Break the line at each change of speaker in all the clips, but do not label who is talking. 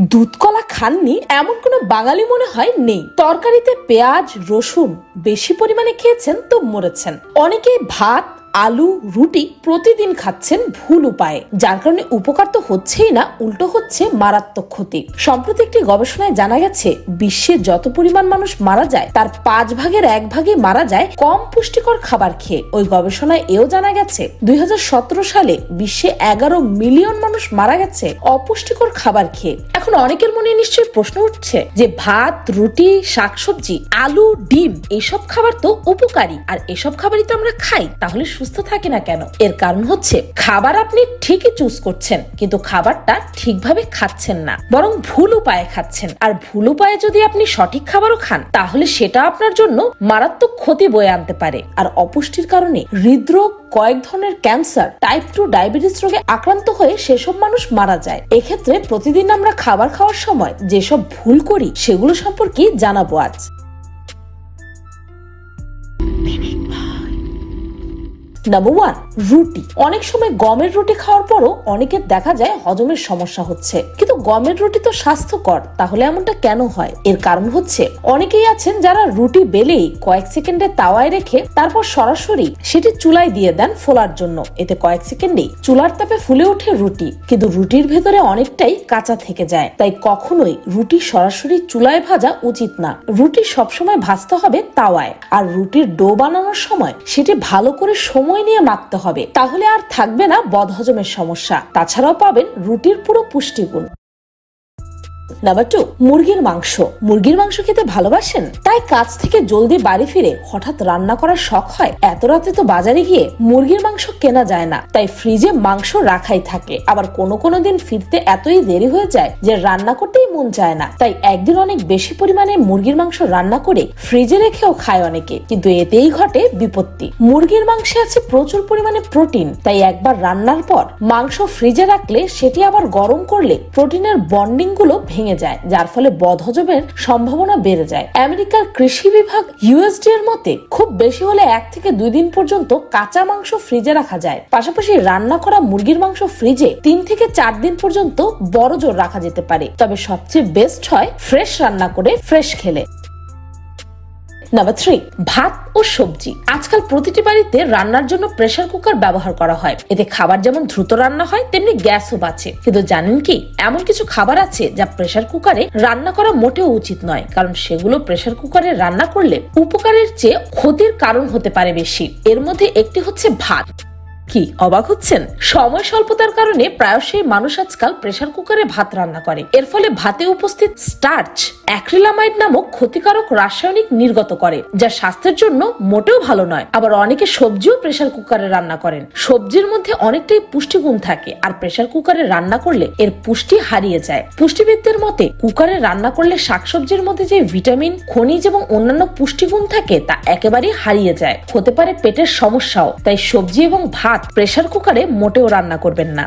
দুধ কলা খাননি এমন কোনো বাঙালি মনে হয় নেই। তরকারিতে পেঁয়াজ, রসুন বেশি পরিমাণে খেয়েছেন তো মরেছেন। অনেকেই ভাত আলু, রুটি প্রতিদিন খাচ্ছেন ভুল উপায়ে। যার কারণে উপকার তো হচ্ছেই না, উল্টো হচ্ছে মারাত্মক ক্ষতি। সম্প্রতি একটি গবেষণায় জানা গেছে, বিশ্বে যত পরিমাণ মানুষ মারা যায়, তার পাঁচ ভাগের এক ভাগে মারা যায় কম পুষ্টিকর খাবার খেয়ে। ওই গবেষণায় এও জানা গেছে, দুই হাজার সতেরো সালে বিশ্বে এগারো মিলিয়ন মানুষ মারা গেছে অপুষ্টিকর খাবার খেয়ে। এখন অনেকের মনে নিশ্চয়ই প্রশ্ন উঠছে যে, ভাত, রুটি, শাকসবজি, আলু, ডিম, এসব খাবার তো উপকারী। আর এসব খাবারই তো আমরা খাই, তাহলে সুস্থ থাকে না কেন? এর কারণ হচ্ছে, খাবার আপনি ঠিকই চুজ করছেন, কিন্তু খাবারটা ঠিকভাবে খাচ্ছেন না, বরং ভুল উপায়ে খাচ্ছেন। আর ভুল উপায়ে যদি আপনি সঠিক খাবারও খান, তাহলে সেটা আপনার জন্য মারাত্মক ক্ষতি বয়ে আনতে পারে। আর অপুষ্টির কারণে হৃদরোগ, কয়েক ধরনের ক্যান্সার টাইপ টু ডায়াবেটিস রোগে আক্রান্ত হয়ে সেসব মানুষ মারা যায়। এক্ষেত্রে প্রতিদিন আমরা খাবার খাওয়ার সময় যেসব ভুল করি, সেগুলো সম্পর্কে জানাব আজ। নাম্বার ওয়ান রুটি। অনেক সময় গমের রুটি খাওয়ার পরও অনেকের দেখা যায় হজমের সমস্যা হচ্ছে। কিন্তু গমের রুটি তো স্বাস্থ্যকর, তাহলে এমনটা কেন হয়? এর কারণ হচ্ছে, অনেকেই আছেন যারা রুটি বেলেই কয়েক সেকেন্ডে তাওয়ায় রেখে তারপর সরাসরি সেটি চুলায় দিয়ে দেন ফোলার জন্য। এতে কয়েক সেকেন্ডেই চুলার তাপে ফুলে ওঠে রুটি। কিন্তু রুটির ভেতরে অনেকটাই কাঁচা থেকে যায়। তাই কখনোই রুটি সরাসরি চুলায় ভাজা উচিত না। রুটি সবসময় ভাজতে হবে তাওয়ায়। আর রুটির ডো বানানোর সময় সেটি ভালো করে সময় নিয়ে মাখতে হবে। তাহলে আর থাকবে না বদহজমের সমস্যা। তাছাড়াও পাবেন রুটির পুরো পুষ্টিগুণ। নাম্বার টু মুরগির মাংস। মুরগির মাংস খেতে ভালোবাসেন? তাই কাজ থেকে জলদি বাড়ি ফিরে হঠাৎ রান্না করার শখ হয়। এত রাতে তো বাজারে গিয়ে মুরগির মাংস কেনা যায় না। তাই ফ্রিজে মাংস রাখাই থাকে। আবার কোনো কোনো দিন ফিরতে এতই দেরি হয়ে যায় যে রান্না করতেই মন চায় না। তাই একদিন অনেক বেশি পরিমাণে মুরগির মাংস রান্না করে ফ্রিজে রেখেও খায় অনেকে। কিন্তু এতেই ঘটে বিপত্তি। মুরগির মাংসে আছে প্রচুর পরিমাণে প্রোটিন তাই একবার রান্নার পর মাংস ফ্রিজে রাখলে সেটি আবার গরম করলে প্রোটিনের বন্ডিংগুলো ভেঙে যায়, যার ফলে বদহজমের সম্ভাবনা বেড়ে যায়। আমেরিকার কৃষি বিভাগ ইউএসডি এর মতে, খুব বেশি হলে এক থেকে দুই দিন পর্যন্ত কাঁচা মাংস ফ্রিজে রাখা যায়। পাশাপাশি রান্না করা মুরগির মাংস ফ্রিজে তিন থেকে চার দিন পর্যন্ত বড় জোর রাখা যেতে পারে। তবে সবচেয়ে বেস্ট হয় ফ্রেশ রান্না করে ফ্রেশ খেলে। নাম্বার থ্রি ভাত ও সবজি। আজকাল প্রতিটি বাড়িতে রান্নার জন্য প্রেশার কুকার ব্যবহার করা হয়। এতে খাবার যেমন দ্রুত রান্না হয়, তেমনি গ্যাসও বাঁচে। কিন্তু জানেন কি, এমন কিছু খাবার আছে যা প্রেশার কুকারে রান্না করা মোটেও উচিত নয়, কারণ সেগুলো প্রেশার কুকারে রান্না করলে উপকারের চেয়ে ক্ষতির কারণ হতে পারে বেশি। এর মধ্যে একটি হচ্ছে ভাত। কি অবাক হচ্ছেন? সময় স্বল্পতার কারণে প্রায়শই মানুষ আজকাল প্রেসার কুকারে ভাত রান্না করে। এর ফলে ভাতে উপস্থিত স্টার্চ অ্যাক্রিলামাইড নামক ক্ষতিকারক রাসায়নিক নির্গত করে, যা স্বাস্থ্যের জন্য মোটেও ভালো নয়। আবার অনেকে সবজিও প্রেসার কুকারে রান্না করেন। সবজির মধ্যে অনেকটাই পুষ্টিগুণ থাকে, আর প্রেসার কুকারে রান্না করলে এর পুষ্টি হারিয়ে যায়। পুষ্টিবিদদের মতে কুকারে রান্না করলে শাকসবজির মধ্যে যে ভিটামিন খনিজ এবং অন্যান্য পুষ্টিগুণ থাকে, তা একেবারেই হারিয়ে যায়। হতে পারে পেটের সমস্যাও, তাই সবজি এবং ভাত প্রেসার কুকারে মোটেও রান্না করবেন না।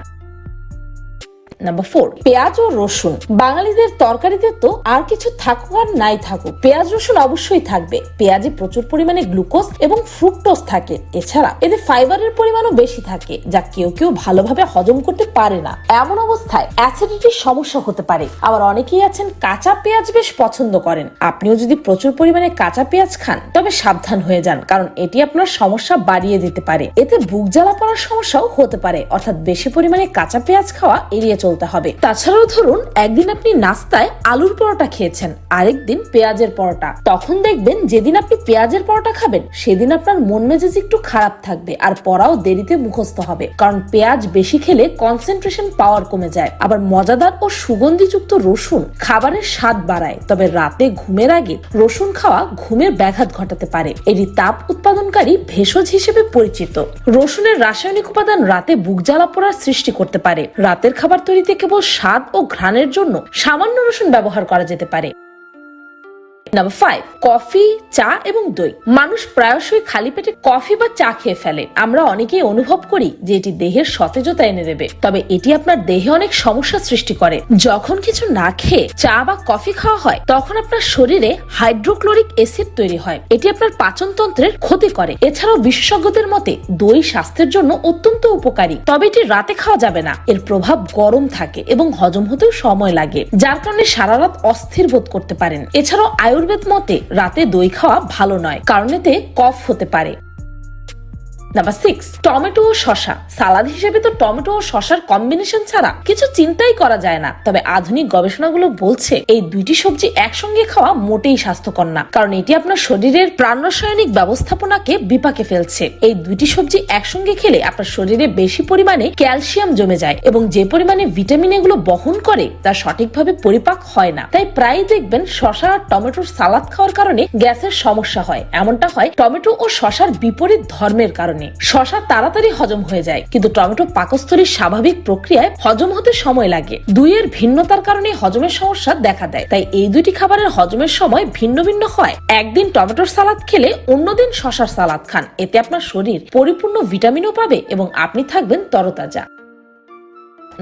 নাম্বার ফোর পেঁয়াজ ও রসুন। বাঙালিদের তরকারিতে তো আর কিছু থাকুক আর নাই থাকুক, পেঁয়াজ, রসুন অবশ্যই থাকবে। পেঁয়াজে প্রচুর পরিমাণে গ্লুকোজ এবং ফ্রুক্টোজ থাকে। এছাড়া এতে ফাইবারের পরিমাণও বেশি থাকে, যা কেউ কেউ ভালোভাবে হজম করতে পারে না। এমন অবস্থায় অ্যাসিডিটির সমস্যা হতে পারে। আবার অনেকেই আছেন, কাঁচা পেঁয়াজ বেশ পছন্দ করেন। আপনিও যদি প্রচুর পরিমাণে কাঁচা পেঁয়াজ খান, তবে সাবধান হয়ে যান, কারণ এটি আপনার সমস্যা বাড়িয়ে দিতে পারে। এতে বুক জ্বালা পড়ার সমস্যাও হতে পারে, অর্থাৎ বেশি পরিমাণে কাঁচা পেঁয়াজ খাওয়া এড়িয়ে চলতে হবে। তাছাড়াও ধরুন, একদিন আপনি নাস্তায় আলুর পরোটা খেয়েছেন আরেকদিন পেঁয়াজের পরোটা। তখন দেখবেন যেদিন আপনি পেঁয়াজের পরোটা খাবেন, সেদিন আপনার মন মেজাজ একটু খারাপ থাকবে আর পড়াও দেরিতে মুখস্থ হবে। কারণ পেঁয়াজ বেশি খেলে কনসেন্ট্রেশন পাওয়ার কমে যায়। আবার মজাদার ও সুগন্ধিযুক্ত রসুন খাবারের স্বাদ বাড়ায়। তবে রাতে ঘুমের আগে রসুন খাওয়া ঘুমের ব্যাঘাত ঘটাতে পারে। এটি তাপ উৎপাদনকারী ভেষজ হিসেবে পরিচিত। রসুনের রাসায়নিক উপাদান রাতে বুক জ্বালা পোড়ার সৃষ্টি করতে পারে। রাতের খাবার কেবল স্বাদ ও ঘ্রাণের জন্য সামান্য রসুন ব্যবহার করা যেতে পারে। নাম্বার ফাইভ কফি, চা এবং দই। মানুষ প্রায়শই খালি পেটে কফি বা চা খেয়ে ফেলে। আমরা অনেকেই অনুভব করি যে এটি দেহের সতেজতা এনে দেবে। তবে এটি আপনার দেহে অনেক সমস্যা সৃষ্টি করে। যখন কিছু না খেয়ে চা বা কফি খাওয়া হয়, তখন আপনার শরীরে হাইড্রোক্লোরিক অ্যাসিড তৈরি হয়। এটি আপনার পাচনতন্ত্রের ক্ষতি করে। এছাড়াও বিশেষজ্ঞদের মতে, দই স্বাস্থ্যের জন্য অত্যন্ত উপকারী। তবে এটি রাতে খাওয়া যাবে না। এর প্রভাব গরম থাকে এবং হজম হতেও সময় লাগে। যার কারণে সারা রাত অস্থির বোধ করতে পারেন। এছাড়াও আয়ুর্বেদ মতে রাতে দই খাওয়া ভালো নয় কারণ এতে কফ হতে পারে। নাম্বার সিক্স টমেটো ও শশা সালাদ হিসেবে তো টমেটো ও শশার কম্বিনেশন ছাড়া কিছু চিন্তাই করা যায় না। তবে আধুনিক গবেষণাগুলো বলছে, এই দুইটি সবজি একসঙ্গে খাওয়া মোটেই স্বাস্থ্যকর না। কারণ এটি আপনার শরীরের প্রাণ রাসায়নিক ব্যবস্থাপনাকে বিপাকে ফেলছে। এই দুইটি সবজি একসঙ্গে খেলে আপনার শরীরে বেশি পরিমাণে ক্যালসিয়াম জমে যায় এবং যে পরিমাণে ভিটামিন এগুলো বহন করে, তা সঠিকভাবে পরিপাক হয় না। তাই প্রায়ই দেখবেন শশা আর টমেটোর সালাদ খাওয়ার কারণে গ্যাসের সমস্যা হয়। এমনটা হয় টমেটো ও শশার বিপরীত ধর্মের কারণে। শশা তাড়াতাড়ি হজম হয়ে যায়, কিন্তু টমেটো পাকস্থলীর স্বাভাবিক প্রক্রিয়ায় হজম হতে সময় লাগে। দুইয়ের ভিন্নতার কারণে হজমের সমস্যা দেখা দেয়। তাই এই দুইটি খাবারের হজমের সময় ভিন্ন ভিন্ন হয়। একদিন টমেটোর সালাদ খেলে অন্যদিন শশার সালাদ খান। এতে আপনার শরীর পরিপূর্ণ ভিটামিনও পাবে এবং আপনি থাকবেন তরতাজা।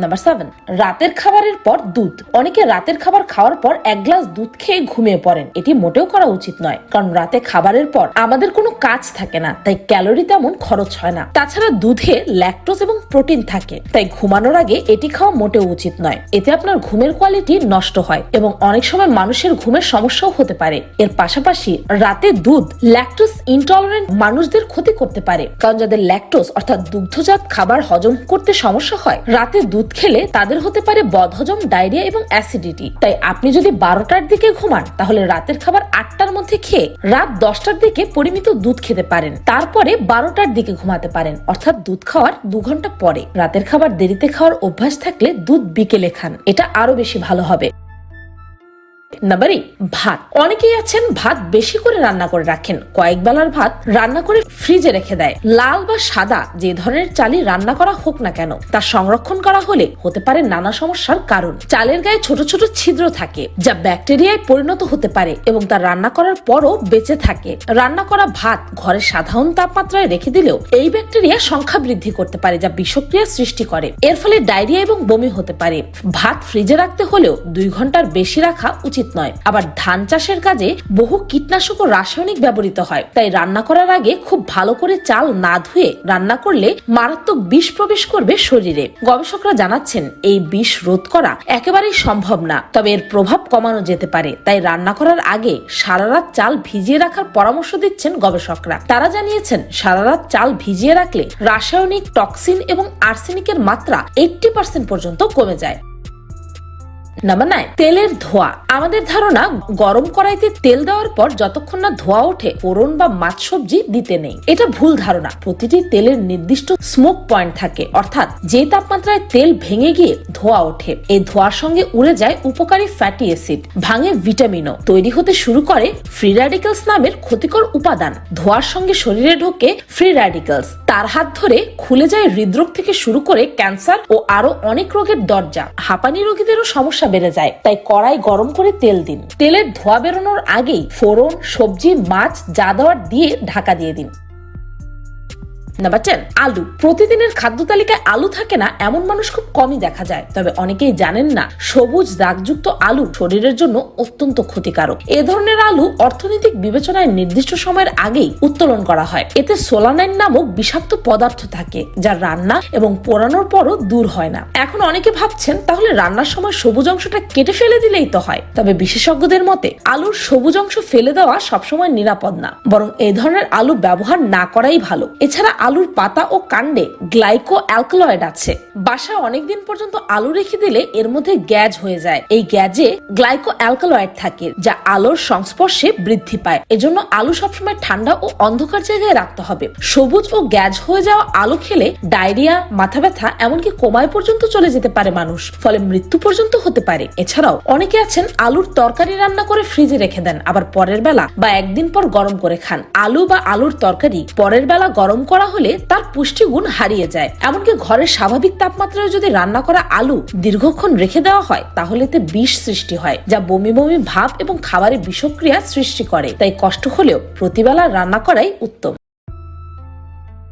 নাম্বার সেভেন রাতের খাবারের পর দুধ। অনেকে রাতের খাবার খাওয়ার পর এক গ্লাস দুধ খেয়ে ঘুমিয়ে পড়েন। এটি মোটেও করা উচিত নয়, কারণ রাতে খাবারের পর আমাদের কোনো কাজ থাকে না, তাই ক্যালোরি তেমন খরচ হয় না। তাছাড়া দুধে ল্যাকটোজ এবং প্রোটিন থাকে, তাই ঘুমানোর আগে এটি খাওয়া মোটেও উচিত নয়। এতে আপনার ঘুমের কোয়ালিটি নষ্ট হয় এবং অনেক সময় মানুষের ঘুমের সমস্যাও হতে পারে। এর পাশাপাশি রাতে দুধ ল্যাকটোজ ইনটলারেন্ট মানুষদের ক্ষতি করতে পারে, কারণ যাদের ল্যাকটোজ অর্থাৎ দুগ্ধজাত খাবার হজম করতে সমস্যা হয়, রাতে দুধ খেলে তাদের হতে পারে বদহজম, ডায়রিয়া এবং অ্যাসিডিটি। তাই আপনি যদি বারোটার দিকে ঘুমান, তাহলে রাতের খাবার আটটার মধ্যে খেয়ে রাত দশটার দিকে পরিমিত দুধ খেতে পারেন। তারপরে বারোটার দিকে ঘুমাতে পারেন। অর্থাৎ দুধ খাওয়ার দু ঘণ্টা পরে। রাতের খাবার দেরিতে খাওয়ার অভ্যাস থাকলে দুধ বিকেলে খান। এটা আরও বেশি ভালো হবে। নাম্বার এইট ভাত। অনেকেই আছেন ভাত বেশি করে রান্না করে রাখেন। কয়েক বেলার ভাত রান্না করে ফ্রিজে রেখে দেয়। লাল বা সাদা যে ধরনের চালই রান্না করা হোক না কেন, তা সংরক্ষণ করা হলে হতে পারে নানা সমস্যার কারণ। চালের গায়ে ছোট ছোট ছিদ্র থাকে, যা ব্যাকটেরিয়ায় পরিণত হতে পারে এবং তা রান্না করার পরও বেঁচে থাকে। রান্না করা ভাত ঘরের সাধারণ তাপমাত্রায় রেখে দিলেও এই ব্যাকটেরিয়া সংখ্যা বৃদ্ধি করতে পারে, যা বিষক্রিয়া সৃষ্টি করে। এর ফলে ডায়রিয়া এবং বমি হতে পারে। ভাত ফ্রিজে রাখতে হলেও দুই ঘণ্টার বেশি রাখা উচিত নয়। আবার ধান চাষের কাজে বহু কীটনাশক ও রাসায়নিক ব্যবহৃত হয়। তাই রান্না করার আগে খুব ভালো করে চাল না ধুয়ে রান্না করলে মারাত্মক বিষ প্রবেশ করবে শরীরে। গবেষকরা জানাচ্ছেন, এই বিষ রোধ করা একেবারেই সম্ভব না, তবে এর প্রভাব কমানো যেতে পারে। তাই রান্না করার আগে সারা রাত চাল ভিজিয়ে রাখার পরামর্শ দিচ্ছেন গবেষকরা। তারা জানিয়েছেন সারা রাত চাল ভিজিয়ে রাখলে রাসায়নিক, টক্সিন এবং আর্সেনিকের মাত্রা এইটটি পার্সেন্ট পর্যন্ত কমে যায়। নাম্বার নাইন তেলের ধোয়া। আমাদের ধারণা, গরম কড়াইতে তেল দেওয়ার পর যতক্ষণ না ধোয়া ওঠে, ফোড়ন বা মাছ সবজি দিতে নেই। এটা ভুল ধারণা। প্রতিটি তেলের নির্দিষ্ট স্মোক পয়েন্ট থাকে। অর্থাৎ যে তাপমাত্রায় তেল ভেঙে গিয়ে ধোয়া ওঠে, এই ধোয়ার সঙ্গে উড়ে যায় উপকারী ফ্যাটি অ্যাসিড ভাঙে ভিটামিনও তৈরি হতে শুরু করে ফ্রি র্যাডিক্যালস নামের ক্ষতিকর উপাদান। ধোয়ার সঙ্গে শরীরে ঢোকে ফ্রি র্যাডিক্যালস তার হাত ধরে খুলে যায় হৃদরোগ থেকে শুরু করে ক্যান্সার ও আরও অনেক রোগের দরজা। হাঁপানি রোগীদেরও সমস্যা বেড়ে যায়। তাই কড়াই গরম করে তেল দিন। তেলের ধোয়া বেরোনোর আগেই ফোড়ন, সবজি, মাছ, যা দেওয়ার দিয়ে ঢাকা দিয়ে দিন। নাম্বার টেন আলু। প্রতিদিনের খাদ্য তালিকায় আলু থাকে না, এমন মানুষ খুব কমই দেখা যায়। তবে অনেকেই জানেন না, সবুজ দাগযুক্ত আলু শরীরের জন্য অত্যন্ত ক্ষতিকারক। এ ধরনের আলু অর্থনৈতিক বিবেচনায় নির্দিষ্ট সময়ের আগেই উত্তোলন করা হয়। এতে সোলানাইন নামক বিষাক্ত পদার্থ থাকে, যা রান্না এবং পোড়ানোর পরও দূর হয় না। এখন অনেকে ভাবছেন, তাহলে রান্নার সময় সবুজ অংশটা কেটে ফেলে দিলেই তো হয়। তবে বিশেষজ্ঞদের মতে, আলুর সবুজ অংশ ফেলে দেওয়া সবসময় নিরাপদ না। বরং এই ধরনের আলু ব্যবহার না করাই ভালো। এছাড়া আলুর পাতা ও কাণ্ডে গ্লাইকো অ্যালকালয়েড আছে। বাসায় অনেকদিন পর্যন্ত আলু রেখে দিলে এর মধ্যে গ্যাজ হয়ে যায়। এই গ্যাজে গ্লাইকো অ্যালকালয়েড থাকে, যা আলোর সংস্পর্শে বৃদ্ধি পায়। এজন্য আলু সবসময় ঠান্ডা ও অন্ধকার জায়গায় রাখতে হবে। সবুজ ও গ্যাজ হয়ে যাওয়া আলু খেলে ডায়রিয়া, মাথা ব্যথা, এমনকি কোমায় পর্যন্ত চলে যেতে পারে মানুষ, ফলে মৃত্যু পর্যন্ত হতে পারে। এছাড়াও অনেকে আছেন আলুর তরকারি রান্না করে ফ্রিজে রেখে দেন, আবার পরের বেলা বা একদিন পর গরম করে খান। আলু বা আলুর তরকারি পরের বেলা গরম করা হলে তার পুষ্টিগুণ হারিয়ে যায়। এমনকি ঘরের স্বাভাবিক তাপমাত্রায় যদি রান্না করা আলু দীর্ঘক্ষণ রেখে দেওয়া হয়, তাহলে এতে বিষ সৃষ্টি হয়, যা বমি বমি ভাব এবং খাবারে বিষক্রিয়া সৃষ্টি করে। তাই কষ্ট হলেও প্রতিবেলা রান্না করাই উত্তম।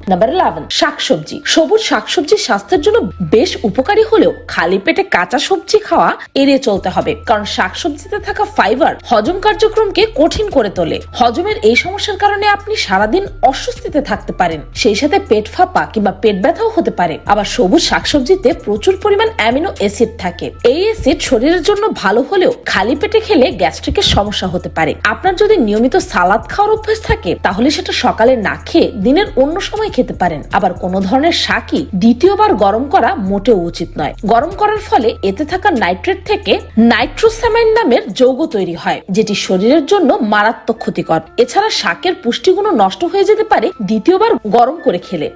নাম্বার ইলেভেন শাকসবজি। সবুজ শাকসবজি স্বাস্থ্যের জন্য বেশ উপকারী হলেও খালি পেটে কাঁচা সবজি খাওয়া এড়িয়ে চলতে হবে। কারণ শাকসবজিতে থাকা ফাইবার হজম কার্যক্রমকে কঠিন করে তোলে। হজমের এই সমস্যার কারণে আপনি সারাদিন অস্বস্তিতে থাকতে পারেন। সেই সাথে পেট ফাঁপা কিংবা পেট ব্যথাও হতে পারে। আবার সবুজ শাকসবজিতে প্রচুর পরিমাণ অ্যামিনো অ্যাসিড থাকে। এই অ্যাসিড শরীরের জন্য ভালো হলেও খালি পেটে খেলে গ্যাস্ট্রিকের সমস্যা হতে পারে। আপনার যদি নিয়মিত সালাদ খাওয়ার অভ্যাস থাকে, তাহলে সেটা সকালে না খেয়ে দিনের অন্য সময় খেতে পারেন। আবার কোন ধরনের শাকই দ্বিতীয়বার গরম করা মোটেও উচিত নয়। গরম করার ফলে এতে থাকা নাইট্রেট থেকে নাইট্রোসামাইন নামের যৌগ তৈরি হয়, যেটি শরীরের জন্য মারাত্মক ক্ষতিকর। এছাড়া শাকের পুষ্টিগুণ নষ্ট হয়ে যেতে পারে দ্বিতীয়বার গরম করে খেলে।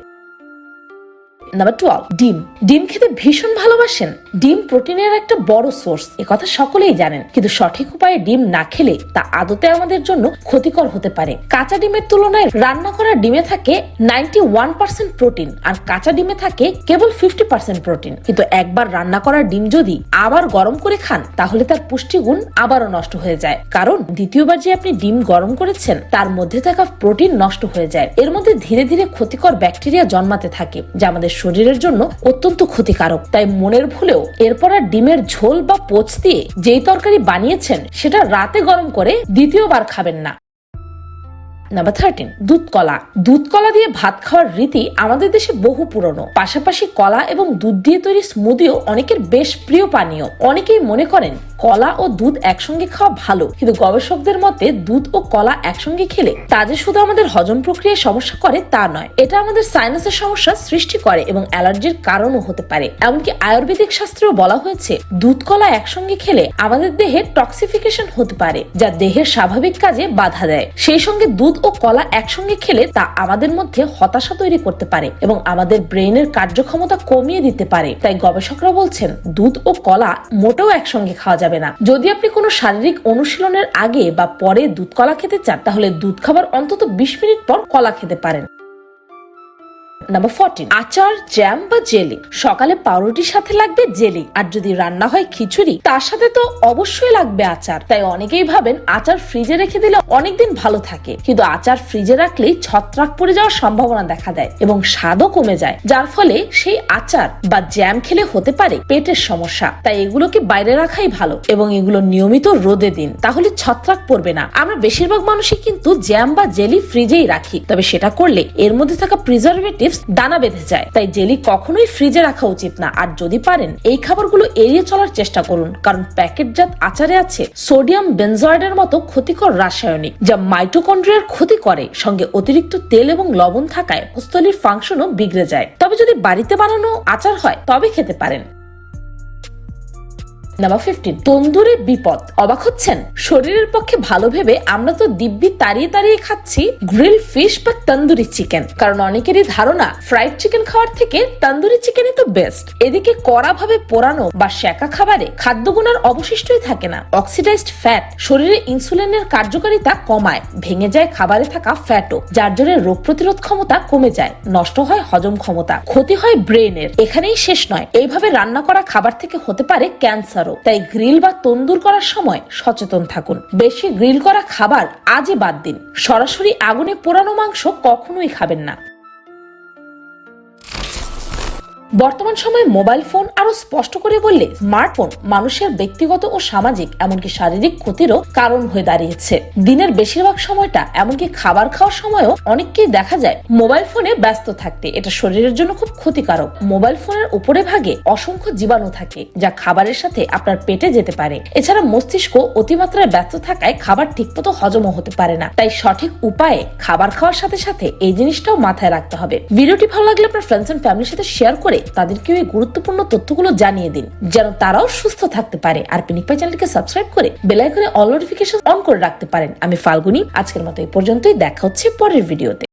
নাম্বার টুয়েলভ ডিম। ডিম খেতে ভীষণ ভালোবাসেন। ডিম প্রোটিনের একটা বড় সোর্স কথা সকলেই জানেন। কিন্তু সঠিক উপায়ে ডিম না খেলে তা আদতে আমাদের জন্য ক্ষতিকর হতে পারে। কাঁচা ডিমের তুলনায় রান্না করা ডিমে থাকে নাইনটি ওয়ান পার্সেন্ট প্রোটিন আর কাঁচা ডিমে থাকে কেবল ফিফটি পার্সেন্ট প্রোটিন কিন্তু একবার রান্না করা ডিম যদি আবার গরম করে খান, তাহলে তার পুষ্টিগুণ আবারও নষ্ট হয়ে যায়। কারণ দ্বিতীয়বার যে আপনি ডিম গরম করেছেন, তার মধ্যে থাকা প্রোটিন নষ্ট হয়ে যায়। এর মধ্যে ধীরে ধীরে ক্ষতিকর ব্যাকটেরিয়া জন্মাতে থাকে, যা আমাদের শরীরের জন্য অত্যন্ত ক্ষতিকারক। তাই মনের ভুলেও এরপর আর ডিমের ঝোল বা পোচ দিয়ে যেই তরকারি বানিয়েছেন, সেটা রাতে গরম করে দ্বিতীয়বার খাবেন না। নাম্বার থার্টিন দুধ কলা। দুধ কলা দিয়ে ভাত খাওয়ার রীতি আমাদের দেশে বহু পুরনো। পাশাপাশি কলা এবং দুধ দিয়ে তৈরি স্মুদিও অনেকের বেশ প্রিয় পানীয়। অনেকেই মনে করেন কলা ও দুধ একসঙ্গে খাওয়া ভালো। কিন্তু গবেষকদের মতে দুধ ও কলা একসঙ্গে খেলে তা যে শুধু আমাদের হজম প্রক্রিয়ায় সমস্যা করে তা নয়, এটা আমাদের সাইনাসের সমস্যা সৃষ্টি করে এবং অ্যালার্জির কারণও হতে পারে। এমনকি আয়ুর্বেদিক শাস্ত্রেও বলা হয়েছে, দুধ কলা একসঙ্গে খেলে আমাদের দেহে টক্সিফিকেশন হতে পারে, যা দেহের স্বাভাবিক কাজে বাধা দেয়। সেই সঙ্গে দুধ ও কলা একসঙ্গে খেলে তা আমাদের মধ্যে হতাশা তৈরি করতে পারে এবং আমাদের ব্রেনের কার্যক্ষমতা কমিয়ে দিতে পারে। তাই গবেষকরা বলছেন, দুধ ও কলা মোটেও একসঙ্গে খাওয়া যাবে না। যদি আপনি কোনো শারীরিক অনুশীলনের আগে বা পরে দুধ কলা খেতে চান, তাহলে দুধ খাবার অন্তত বিশ মিনিট পর কলা খেতে পারেন। নাম্বার ফোরটিন আচার জ্যাম বা জেলি সকালে পাউরুটির সাথে লাগবে জেলি আর যদি রান্না হয় খিচুড়ি, তার সাথে তো অবশ্যই লাগবে আচার। তাই অনেকেই ভাবেন আচার ফ্রিজে রেখে দিলে অনেকদিন ভালো থাকে। কিন্তু আচার ফ্রিজে রাখলেই ছত্রাক পড়ে যাওয়ার সম্ভাবনা দেখা দেয় এবং স্বাদও কমে যায়। যার ফলে সেই আচার বা জ্যাম খেলে হতে পারে পেটের সমস্যা। তাই এগুলোকে বাইরে রাখাই ভালো এবং এগুলো নিয়মিত রোদে দিন। তাহলে ছত্রাক পড়বে না। আমরা বেশিরভাগ মানুষই কিন্তু জ্যাম বা জেলি ফ্রিজেই রাখি। তবে সেটা করলে এর মধ্যে থাকা প্রিজারভেটিভ দানা বেঁধে যায়। তাই জেলি কখনোই ফ্রিজে রাখা উচিত না। আর যদি পারেন, এই খাবারগুলো এড়িয়ে চলার চেষ্টা করুন। কারণ প্যাকেটজাত আচারে আছে সোডিয়াম বেনজয়েডের মতো ক্ষতিকর রাসায়নিক, যা মাইটোকন্ড্রিয়ার ক্ষতি করে। সঙ্গে অতিরিক্ত তেল এবং লবণ থাকায় স্থলীর ফাংশনও বিগড়ে যায়। তবে যদি বাড়িতে বানানো আচার হয়, তবে খেতে পারেন। নাম্বার ফিফটিন তন্দুরে বিপদ। অবাক হচ্ছেন? শরীরের পক্ষে ভালো ভেবে আমরা তো দিব্যি তাড়িয়ে তাড়িয়ে খাচ্ছি গ্রিল ফিশ বা তন্দুরি চিকেন। কারণ অনেকেরই ধারণা, ফ্রাইড চিকেন খাওয়ার থেকে তন্দুরি চিকেনই তো বেস্ট। এদিকে কড়া ভাবে পোড়ানো বা শেকা খাবারে খাদ্যগুণার অবশিষ্টই থাকে না। অক্সিডাইজড ফ্যাট শরীরে ইনসুলিনের কার্যকারিতা কমায়, ভেঙে যায় খাবারে থাকা ফ্যাটও, যার জন্য রোগ প্রতিরোধ ক্ষমতা কমে যায়, নষ্ট হয় হজম ক্ষমতা, ক্ষতি হয় ব্রেনের এখানেই শেষ নয়। এইভাবে রান্না করা খাবার থেকে হতে পারে ক্যান্সারও তাই গ্রিল বা তন্দুর করার সময় সচেতন থাকুন। বেশি গ্রিল করা খাবার আজই বাদ দিন। সরাসরি আগুনে পোড়ানো মাংস কখনোই খাবেন না। বর্তমান সময়ে মোবাইল ফোন আরও স্পষ্ট করে বললে স্মার্টফোন মানুষের ব্যক্তিগত ও সামাজিক, এমনকি শারীরিক ক্ষতিরও কারণ হয়ে দাঁড়িয়েছে। দিনের বেশিরভাগ সময়টা এমনকি খাবার খাওয়ার সময়ও অনেককেই দেখা যায় মোবাইল ফোনে ব্যস্ত থাকতে। এটা শরীরের জন্য খুব ক্ষতিকারক। মোবাইল ফোনের উপরে ভাগে অসংখ্য জীবাণু থাকে, যা খাবারের সাথে আপনার পেটে যেতে পারে। এছাড়া মস্তিষ্ক অতিমাত্রায় ব্যস্ত থাকায় খাবার ঠিকমতো হজমও হতে পারে না। তাই সঠিক উপায়ে খাবার খাওয়ার সাথে সাথে এই জিনিসটাও মাথায় রাখতে হবে। ভিডিওটি ভালো লাগলে আপনার ফ্রেন্ডস এন্ড ফ্যামিলির সাথে শেয়ার করে তাদেরকেও এই গুরুত্বপূর্ণ তথ্যগুলো জানিয়ে দিন, যেন তারাও সুস্থ থাকতে পারে। আর পিনিক পাই চ্যানেলকে সাবস্ক্রাইব করে বেলাইকনে অল নোটিফিকেশন অন করে রাখতে পারেন। আমি ফাল্গুনি, আজকের মতো এই পর্যন্তই। দেখা হচ্ছে পরের ভিডিওতে